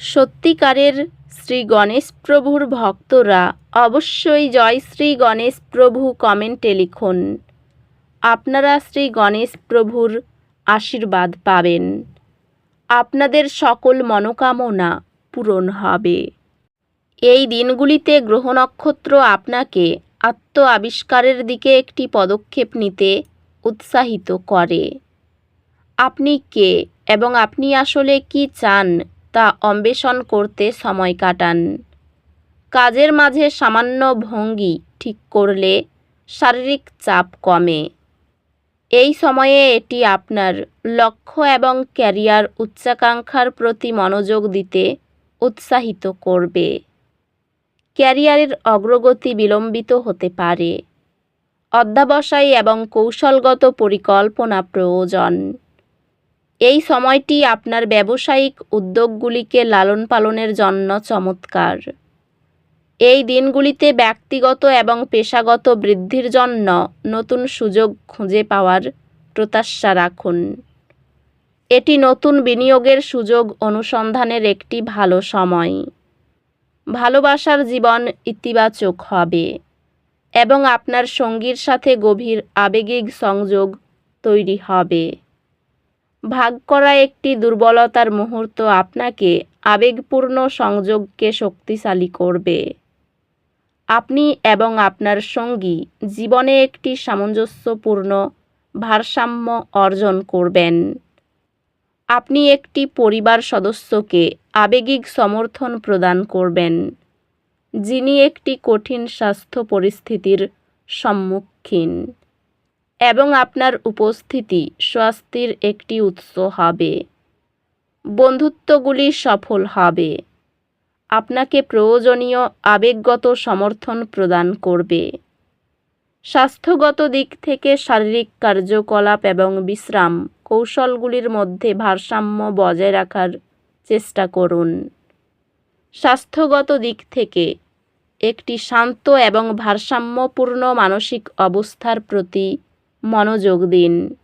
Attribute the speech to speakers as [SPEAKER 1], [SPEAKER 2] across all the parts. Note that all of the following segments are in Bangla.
[SPEAKER 1] সত্যিকারের শ্রী গণেশ প্রভুর ভক্তরা অবশ্যই জয় শ্রী গণেশ প্রভু কমেন্টে লিখুন। আপনারা শ্রী গণেশ প্রভুর আশীর্বাদ পাবেন। আপনাদের সকল মনোকামনা পূরণ হবে। এই দিনগুলিতে গ্রহ নক্ষত্র আপনাকে আত্ম আবিষ্কারের দিকে একটি পদক্ষেপ নিতে উৎসাহিত করে। আপনি কে এবং আপনি আসলে কি চান তা অন্বেষণ করতে সময় কাটান। কাজের মাঝে সামান্য ভঙ্গি ঠিক করলে শারীরিক চাপ কমে। এই সময়ে এটি আপনার লক্ষ্য এবং ক্যারিয়ার উচ্চাকাঙ্ক্ষার প্রতি মনোযোগ দিতে উৎসাহিত করবে। ক্যারিয়ারের অগ্রগতি বিলম্বিত হতে পারে। অধ্যাবসায় এবং কৌশলগত পরিকল্পনা প্রয়োজন। এই সময়টি আপনার ব্যবসায়িক উদ্যোগগুলিকে লালন পালনের জন্য চমৎকার। এই দিনগুলিতে ব্যক্তিগত এবং পেশাগত বৃদ্ধির জন্য নতুন সুযোগ খুঁজে পাওয়ার প্রত্যাশা রাখুন। এটি নতুন বিনিয়োগের সুযোগ অনুসন্ধানের একটি ভালো সময়। ভালোবাসার জীবন ইতিবাচক হবে এবং আপনার সঙ্গীর সাথে গভীর আবেগিক সংযোগ তৈরি হবে। ভাগ করা একটি দুর্বলতার মুহূর্ত আপনাকে আবেগপূর্ণ সংযোগকে শক্তিশালী করবে। আপনি এবং আপনার সঙ্গী জীবনে একটি সামঞ্জস্যপূর্ণ ভারসাম্য অর্জন করবেন। আপনি একটি পরিবার সদস্যকে আবেগিক সমর্থন প্রদান করবেন, যিনি একটি কঠিন স্বাস্থ্য পরিস্থিতির সম্মুখীন। এবং আপনার উপস্থিতি স্বাস্থ্যের একটি উৎস হবে। বন্ধুত্বগুলি সফল হবে। আপনাকে প্রয়োজনীয় আবেগগত সমর্থন প্রদান করবে। স্বাস্থ্যগত দিক থেকে শারীরিক কার্যকলাপ এবং বিশ্রাম কৌশলগুলির মধ্যে ভারসাম্য বজায় রাখার চেষ্টা করুন। স্বাস্থ্যগত দিক থেকে একটি শান্ত এবং ভারসাম্যপূর্ণ মানসিক অবস্থার প্রতি মনোযোগ দিন।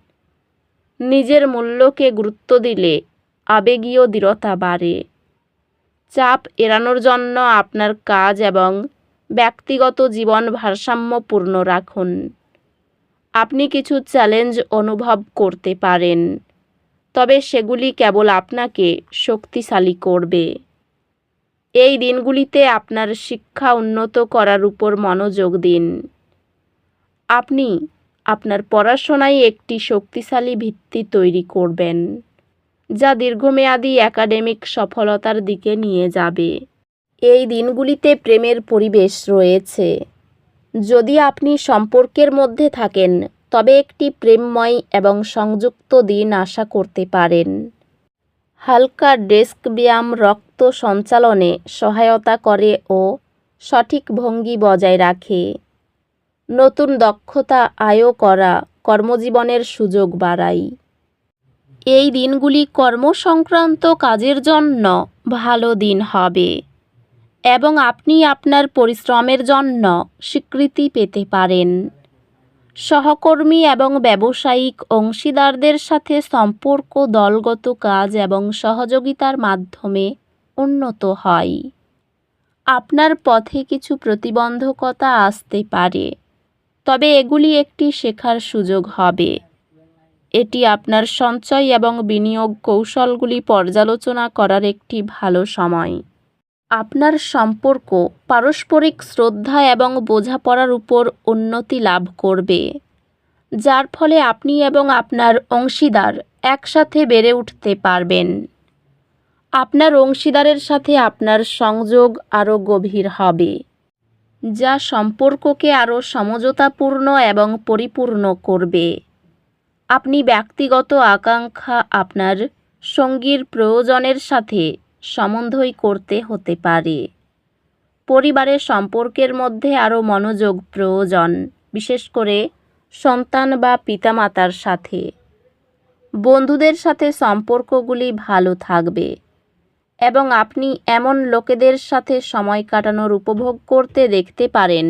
[SPEAKER 1] নিজের মূল্যকে গুরুত্ব দিলে আবেগীয় দৃঢ়তা বাড়ে। চাপ এড়ানোর জন্য আপনার কাজ এবং ব্যক্তিগত জীবন ভারসাম্যপূর্ণ রাখুন। আপনি কিছু চ্যালেঞ্জ অনুভব করতে পারেন, তবে সেগুলি কেবল আপনাকে শক্তিশালী করবে। এই দিনগুলিতে আপনার শিক্ষা উন্নত করার উপর মনোযোগ দিন। আপনি আপনার পড়াশোনায় একটি শক্তিশালী ভিত্তি তৈরি করবেন, যা দীর্ঘমেয়াদী একাডেমিক সফলতার দিকে নিয়ে যাবে। এই দিনগুলিতে প্রেমের পরিবেশ রয়েছে। যদি আপনি সম্পর্কের মধ্যে থাকেন, তবে একটি প্রেমময় এবং সংযুক্ত দিন আশা করতে পারেন। হালকা ডেস্ক ব্যায়াম রক্ত সঞ্চালনে সহায়তা করে ও সঠিক ভঙ্গি বজায় রাখে। নতুন দক্ষতা আয় করা কর্মজীবনের সুযোগ বাড়ায় এই দিনগুলি কর্মসংক্রান্ত কাজের জন্য ভালো দিন হবে এবং আপনি আপনার পরিশ্রমের জন্য স্বীকৃতি পেতে পারেন। সহকর্মী এবং ব্যবসায়িক অংশীদারদের সাথে সম্পর্ক দলগত কাজ এবং সহযোগিতার মাধ্যমে উন্নত হয়। আপনার পথে কিছু প্রতিবন্ধকতা আসতে পারে। তবে এগুলি একটি শেখার সুযোগ হবে। এটি আপনার সঞ্চয় এবং বিনিয়োগ কৌশলগুলি পর্যালোচনা করার একটি ভালো সময়। আপনার সম্পর্ক পারস্পরিক শ্রদ্ধা এবং বোঝাপড়ার উপর উন্নতি লাভ করবে, যার ফলে আপনি এবং আপনার অংশীদার একসাথে বেড়ে উঠতে পারবেন। আপনার অংশীদারের সাথে আপনার সংযোগ আরও গভীর হবে। যা সম্পর্ককে আরও সমঝোতাপূর্ণ এবং পরিপূর্ণ করবে। আপনি ব্যক্তিগত আকাঙ্ক্ষা আপনার সঙ্গীর প্রয়োজনের সাথে সমন্বয় করতে হতে পারে। পরিবারের সম্পর্কের মধ্যে আরও মনোযোগ প্রয়োজন, বিশেষ করে সন্তান বা পিতামাতার সাথে। বন্ধুদের সাথে সম্পর্কগুলি ভালো থাকবে। এবং আপনি এমন লোকেদের সাথে সময় কাটানোর উপভোগ করতে দেখতে পারেন,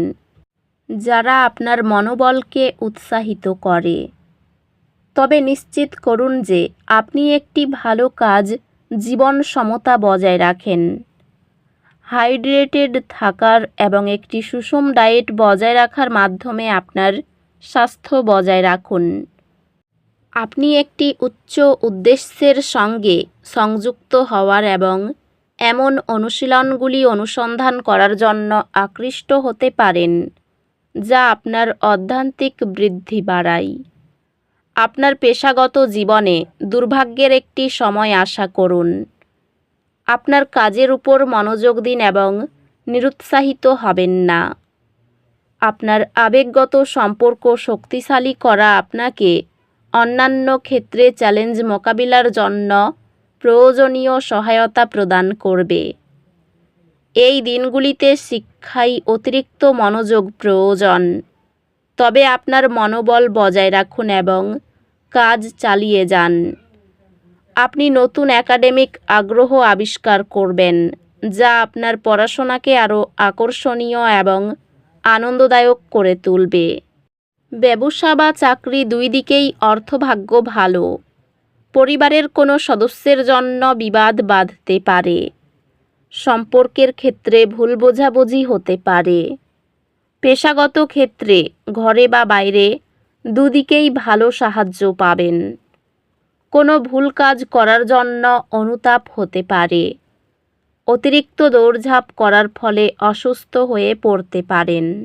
[SPEAKER 1] যারা আপনার মনোবলকে উৎসাহিত করে। তবে নিশ্চিত করুন যে আপনি একটি ভালো কাজ জীবন সমতা বজায় রাখেন। হাইড্রেটেড থাকার এবং একটি সুষম ডায়েট বজায় রাখার মাধ্যমে আপনার স্বাস্থ্য বজায় রাখুন। আপনি একটি উচ্চ উদ্দেশ্যের সঙ্গে সংযুক্ত হওয়ার এবং এমন অনুশীলনগুলি অনুসন্ধান করার জন্য আকৃষ্ট হতে পারেন, যা আপনার অধ্যান্তিক বৃদ্ধি বাড়ায়। আপনার পেশাগত জীবনে দুর্ভাগ্যের একটি সময় আশা করুন। আপনার কাজের উপর মনোযোগ দিন এবং নিরুৎসাহিত হবেন না। আপনার আবেগগত সম্পর্ক শক্তিশালী করা আপনাকে অন্যান্য ক্ষেত্রে চ্যালেঞ্জ মোকাবিলার জন্য প্রয়োজনীয় সহায়তা প্রদান করবে। এই দিনগুলিতে শিক্ষায় অতিরিক্ত মনোযোগ প্রয়োজন। তবে আপনার মনোবল বজায় রাখুন এবং কাজ চালিয়ে যান। আপনি নতুন একাডেমিক আগ্রহ আবিষ্কার করবেন, যা আপনার পড়াশোনাকে আরও আকর্ষণীয় এবং আনন্দদায়ক করে তুলবে। ব্যবসা বা চাকরি দুই দিকেই অর্থভাগ্য ভালো। পরিবারের কোনো সদস্যের জন্য বিবাদ বাঁধতে পারে। সম্পর্কের ক্ষেত্রে ভুল বোঝাবুঝি হতে পারে। পেশাগত ক্ষেত্রে ঘরে বা বাইরে দুদিকেই ভালো সাহায্য পাবেন। কোনো ভুল কাজ করার জন্য অনুতাপ হতে পারে। অতিরিক্ত দৌড়ঝাঁপ করার ফলে অসুস্থ হয়ে পড়তে পারেন।